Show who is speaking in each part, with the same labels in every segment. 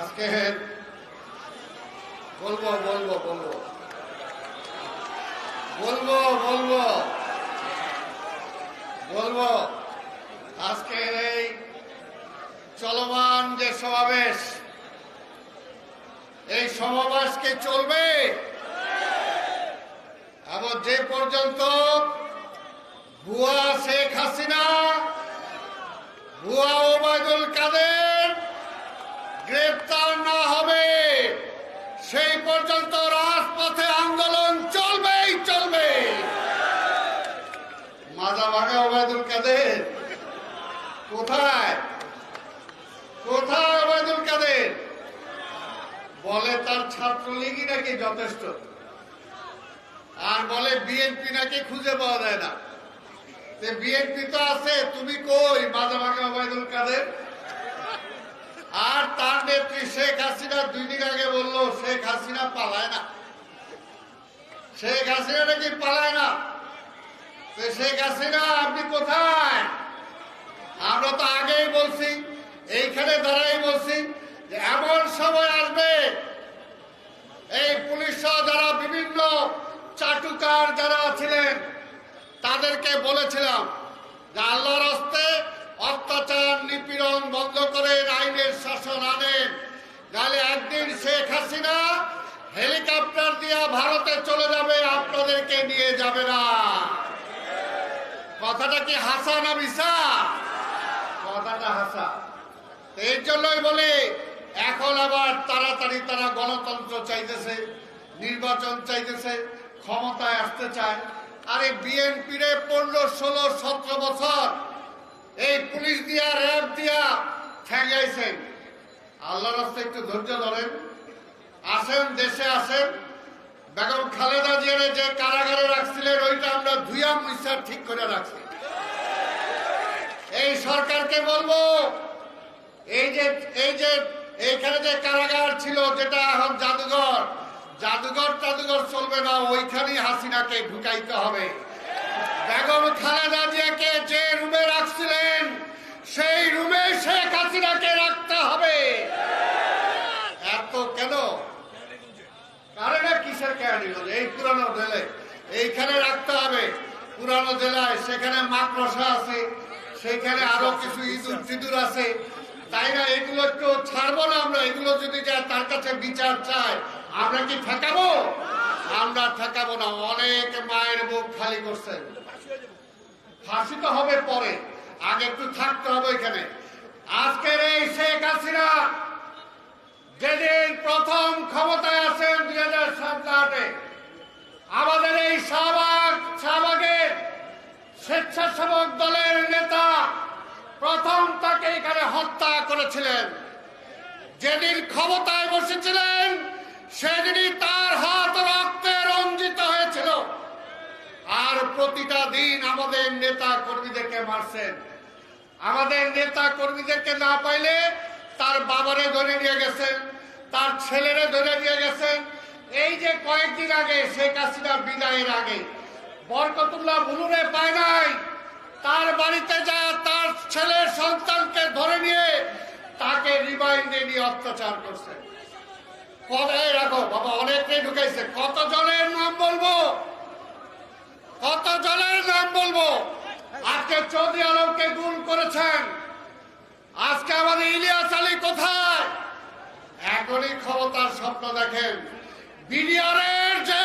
Speaker 1: আজকে বলব বলব বলব। বলব বলব। বলব এই চলমান যে সমাবেশ, এই সমাবেশকে চলবে? এবং যে পর্যন্ত ভুয়া শেখ হাসিনা, ভুয়া ওবায়দুল কাদের গ্রেপ্তার না হবে। সেই পর্যন্ত রাজপথে আন্দোলন চলবেই চলবে। মাজা ভাঙা ওবায়দুল কাদের? কোথায়? কোথায় ওবায়দুল কাদের? বলে তার ছাত্রলীগই নাকি যথেষ্ট। আর বলে বিএনপি নাকি খুঁজে পাওয়া যায় না। বিএনপি তো আছে, তুমি কই মাজা ভাঙা ওবায়দুল কাদের আর তার নেত্রী শেখ হাসিনা দুই দিন আগে বলল, শেখ হাসিনা পালায় না। শেখ হাসিনা নাকি পালায় না? শেখ হাসিনা, আপনি কোথায়? আমরা তো আগেই বলছি, এইখানে দাঁড়াই বলছি যে এমন সময় আসবে, এই পুলিশ যারা বিভিন্ন চাটুকার যারা ছিলেন, তাদেরকে বলেছিলাম যে আল্লাহর হস্তে অত্যাচার, নিপীড়ন বন্ধ করে আইনের শাসন আনেন। নাহলে একদিন শেখ হাসিনা হেলিকপ্টার দিয়ে ভারতে চলে যাবে, আপনাদেরকে নিয়ে যাবে না। কথাটা কি হাসা না মিশা কথাটা হাসা এর জন্যই বলি, এখন আবার তাড়াতাড়ি তারা গণতন্ত্র চাইতেছে, নির্বাচন চাইতেছে, ক্ষমতায় আসতে চায়। আরে বিএনপির পনেরো, ষোলো, সতেরো বছর এই পুলিশ দিয়া, র্যাব দিয়া ঠেঙ্গাইছেন। আল্লাহ রাস্তায় একটু ধৈর্য ধরেন। আসেন, দেশে আসেন। বেগম খালেদা জিয়ারে যে কারাগারে রাখছিলেন, ওইটা আমরা ধুইয়া মুইসা ঠিক করে রাখছি। এই সরকারকে বলব, এই যে এই যে, এইখানে যে কারাগার ছিল, যেটা এখন জাদুঘর জাদুঘর টাদুঘর চলবে না, ওইখানেই হাসিনাকে ঢুকাইতে হবে। বেগম খালেদা জিয়াকে যে রুমে সেই রুমে শেখ হাসিনাকে রাখতে হবে। এত কেন? কারণে কিসের কেন এই পুরানো জেলে। এইখানে রাখতে হবে। পুরানো জেলায় সেখানে মাকড়সা আছে সেখানে আরও কিছু ইঁদুর টিদুর আছে। তাই না, এগুলো একটু ছাড়বো না আমরা। এগুলো যদি যায়, তার কাছে বিচার চাই। আমরা কি ঠেকাবো? আমরা ঠেকাবো না। অনেক মায়ের মুখ খালি করছেন ফাঁসি তো হবে পরে। আগে একটু থাকতে হবে এখানে। আজকের এই শেখ হাসিনা যেদিন প্রথম ক্ষমতায় আসেন দুই হাজার সাত আমাদের এই শাহবাগ শাহবাগের স্বেচ্ছাসেবক দলের নেতা প্রথম তাকে এখানে হত্যা করেছিলেন। যেদিন ক্ষমতায় বসেছিলেন, সেদিনই তার হাত রক্তে রঞ্জিত হয়েছিল। আর প্রতিটা দিন আমাদের নেতা কর্মীদেরকে মারছেন। আমাদের নেতা কর্মীদেরকে না পাইলে তার বাবারে ধরে নিয়ে গেছেন তার ছেলেরে ধরে নিয়ে গেছেন এই যে কয়েকদিন আগে শেখ হাসিনা বিদায়ের আগে বরকতুল্লাহ বুলুরে পায় নাই, তার বাড়িতে যা তার ছেলের সন্তানকে ধরে নিয়ে তাকে রিমাইন্ডে নিয়ে অত্যাচার করছে। কথায় রাখো, বাবা অনেকটাই ঢুকাইছে। কত জনের নাম বলব? কত জনের নাম বলব? আজকে চৌধুরী আলমকে গুম করেছেন। আজকে আমাদের ইলিয়াস আলী কোথায়? এখনই ক্ষমতার স্বপ্ন দেখেন। বিডিআরের যে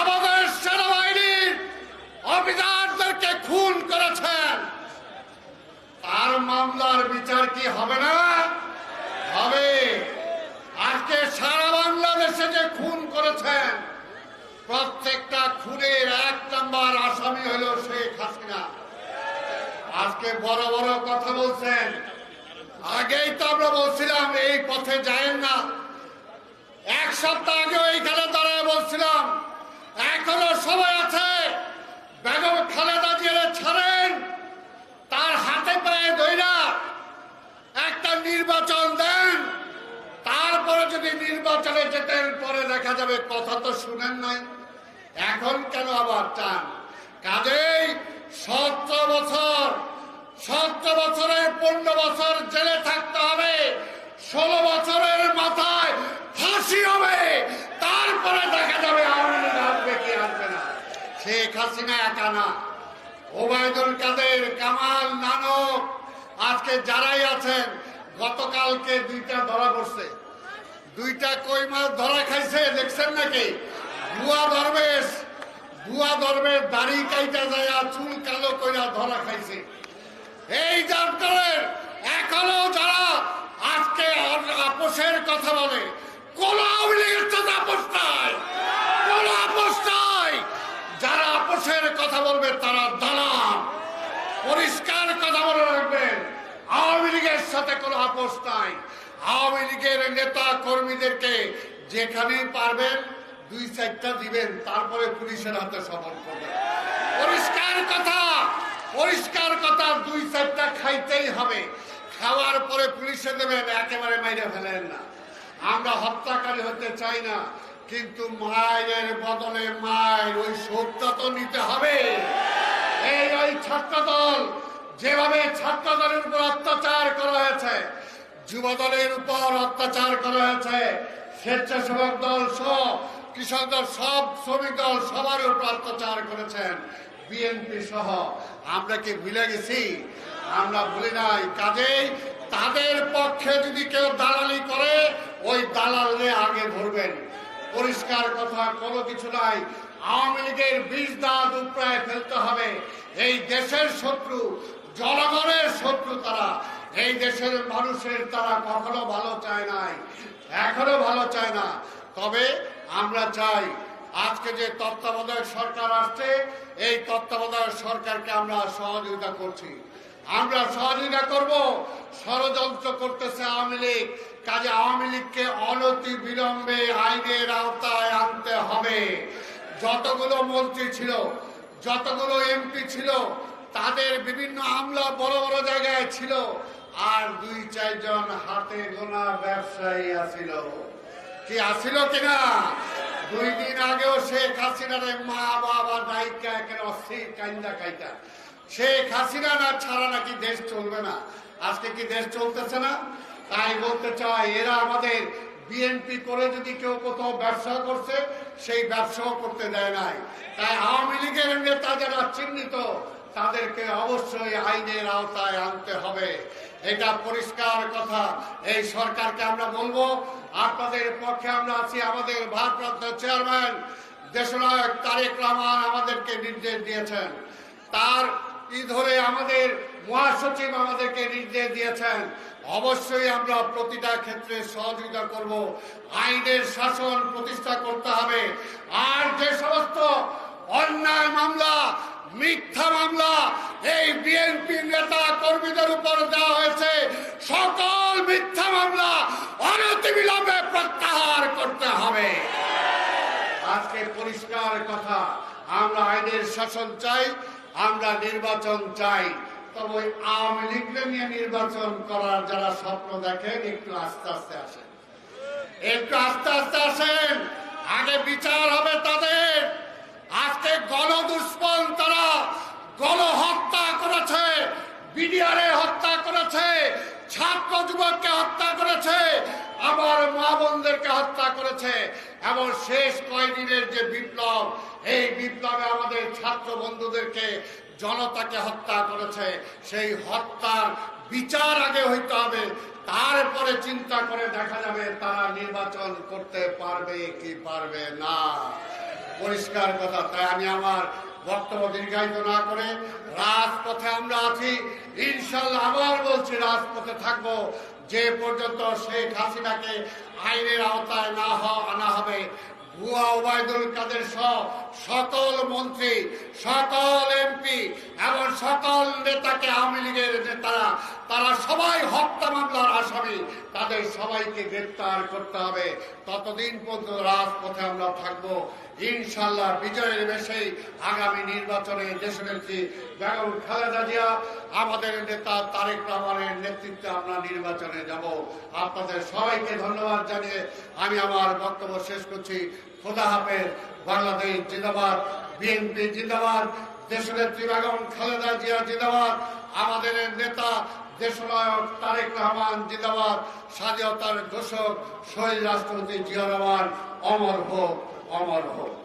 Speaker 1: আমাদের সেনাবাহিনীর অফিসারদেরকে খুন করেছেন তার মামলার বিচার কি হবে না হবে আজকে সারা বাংলাদেশে যে খুন করেছেন প্রত্যেকটা খুনের এক নম্বর আসামি হলো শেখ হাসিনা আজকে বড় বড় কথা বলছেন। আগেই তো আমরা বলছিলাম, এই পথে যায়েন না। এক সপ্তাহ আগে এইখানে দাঁড়ায় বলছিলাম, এখনও সময় আছে, বেগম খালেদা জিয়ারে ছাড়েন, তার হাতে পায়ে ধইরা একটা নির্বাচন দেন, তারপরে যদি নির্বাচনে যেতেন, পরে দেখা যাবে কথা তো শুনেন নাই। এখন কেন আবার চান? কাজেই সতেরো বছর সাতটা বছরে পনেরো বছর জেলে থাকতে হবে। ষোলো বছরের মাথায় ফাঁসি হবে। তারপরে দেখা যাবে আওয়ামী লীগ আসবে কি আসবে না। শেখ হাসিনা একা না। ওবায়দুল কাদের, কামাল, নানক, আজকে যারাই আছেন, গতকালকে দুইটা ধরা পড়ছে। দুইটা কই মাছ ধরা খাইছে, দেখছেন নাকি? ভুয়া ধরবেশ ভুয়া দরবেশ, দাড়ি কাইটা যায় চুল কালো কইরা ধরা খাইছে। এই যাত্রার এখনও যারা আজকে আপোষের কথা বলে, কোন আওয়ামী যারা আপোষের কথা বলবে, তারা দালাল। পরিষ্কার কথা বলে রাখবেন, আওয়ামী লীগের সাথে কোনো আপোষ নাই। আওয়ামী লীগের নেতা কর্মীদেরকে যেখানেই পারবেন, দুই চারটা দিবেন, তারপরে পুলিশের হাতে সমন করবেন। পরিষ্কার কথা পরিষ্কার কথা, দুই চারটা খাইতেই হবে। খাওয়ার পরে পুলিশে দেবেন, একেবারে মাইরে ফেলেন না। আমরা হত্যাকারী হতে চাই না, কিন্তু মায়ের বদলে মায়ের ওই শোধটা তো নিতে হবে। এই ওই ছাত্রদল, যেভাবে ছাত্রদলের উপর অত্যাচার করা হয়েছে যুব দলের উপর অত্যাচার করা হয়েছে, স্বেচ্ছাসেবক দল সহ, কৃষক দল সব, শ্রমিক দল সবার উপর অত্যাচার করেছেন। বিএনপি সহ আমরা কি ভুলে গেছি? আমরা ভুলি নাই। কাজেই তাদের পক্ষে যদি কেউ দালালি করে, ওই দালালে আগে ধরবেন। পরিষ্কার কথা, কোনো কিছু নাই। আওয়ামী লীগের বীজ দাঁত উপরায় ফেলতে হবে। এই দেশের শত্রু, জনগণের শত্রু তারা। এই দেশের মানুষের তারা কখনো ভালো চায় নাই। এখনও ভালো চায় না। তবে আমরা চাই, আজকে যে তত্ত্বাবধায়ক সরকার আসছে এই তত্ত্বাবধায়ক সরকারকে আমরা সহযোগিতা করছি। আমরা সহযোগিতা করব, ষড়যন্ত্র করতেছে আওয়ামী লীগ। কাজে আওয়ামী লীগকে অনতি বিলম্বে আইনের আওতায় আনতে হবে। যতগুলো মন্ত্রী ছিল, যতগুলো এমপি ছিল, তাদের বিভিন্ন আমলা বড় বড় জায়গায় ছিল, আর দুই, চারজন হাতে গোনা ব্যবসায়ী আছিল। কি আসিল কিনা? দুই দিন আগেও শেখ হাসিনার মা বাবা নায়িকা একের অস্থির কাইন্দা কাইটা শেখ হাসিনা না ছাড়া নাকি দেশ চলবে না। আজকে কি দেশ চলতেছে না? তাই বলতে চাই, এরা আমাদের বিএনপি করে যদি কেউ কোথাও ব্যবসা করছে, সেই ব্যবসাও করতে দেয় নাই। তাই আওয়ামী লীগের নেতা যারা চিহ্নিত, তাদেরকে অবশ্যই আইনের আওতায় আনতে হবে। এটা পরিষ্কার কথা। এই সরকারকে আমরা বলব, আপনাদের পক্ষে আমরা আছি আমাদের ভারপ্রাপ্ত চেয়ারম্যান দেশনায়ক তারেক রহমান আমাদেরকে নির্দেশ দিয়েছেন। তার ই ধরে আমাদের মহাসচিব আমাদেরকে নির্দেশ দিয়েছেন, অবশ্যই আমরা প্রতিটা ক্ষেত্রে সহযোগিতা করব। আইনের শাসন প্রতিষ্ঠা করতে হবে। আর যে সমস্ত অন্যায় মামলা, মিথ্যা মামলা, এই বিএনপি নেতা কর্মীদের উপর অনতিবিলম্বে প্রত্যাহার করতে হবে। আজকে পরিষ্কার কথা, আমরা আইনের শাসন চাই, আমরা নির্বাচন চাই। তবে আওয়ামী লীগকে নিয়ে নির্বাচন করার যারা স্বপ্ন দেখেন, একটু আস্তে আস্তে আসেন। একটু আস্তে আস্তে আসেন আগে বিচার হবে তাদের আজকে গণদুষ্পন তারা গণহত্যা করেছে বিডিআরে হত্যা করেছে ছাত্র যুবককে হত্যা করেছে আবার মা বোনদেরকে করেছে এবং শেষ কয়দিনের যে বিপ্লব, এই বিপ্লবে আমাদের ছাত্র বন্ধুদেরকে জনতাকে হত্যা করেছে। সেই হত্যার বিচার আগে হইতে হবে, তারপরে চিন্তা করে দেখা যাবে তারা নির্বাচন করতে পারবে কি পারবে না। পরিষ্কার কথা, তাই আমি আমার বক্তব্য দীর্ঘায়িত না করে রাজপথে আমরা আছি। ইনশাল্লাহ আবার বলছি, রাজপথে থাকব। যে পর্যন্ত শেখ হাসিনাকে আইনের আওতায় না আনা হবে, ভুয়া ওবায়দুল কাদের সহ সকল মন্ত্রী, সকল এমপি এবং সকল নেতাকে আওয়ামী লীগের নেতারা, তারা সবাই হত্যা আসামি তাদের সবাইকে গ্রেপ্তার করতে হবে। ততদিন পর্যন্ত রাজপথে আমরা থাকব। ইনশাল্লাহ বিজয়ের বেশেই আগামী নির্বাচনে দেশনেত্রী বেগম খালেদা জিয়া, আমাদের নেতা তারেক রহমানের নেতৃত্বে আমরা নির্বাচনে যাব। আপনাদের সবাইকে ধন্যবাদ জানিয়ে আমি আমার বক্তব্য শেষ করছি। খোদা হাফেজ, বাংলাদেশ জিন্দাবাদ, বিএনপি জিন্দাবাদ দেশনেত্রী বেগম খালেদা জিয়া জিন্দাবাদ, আমাদের নেতা দেশনায়ক তারেক রহমান জিন্দাবাদ স্বাধীনতার ঘোষক শহীদ রাষ্ট্রপতি জিয়া রহমান অমর হোক অমর হোক।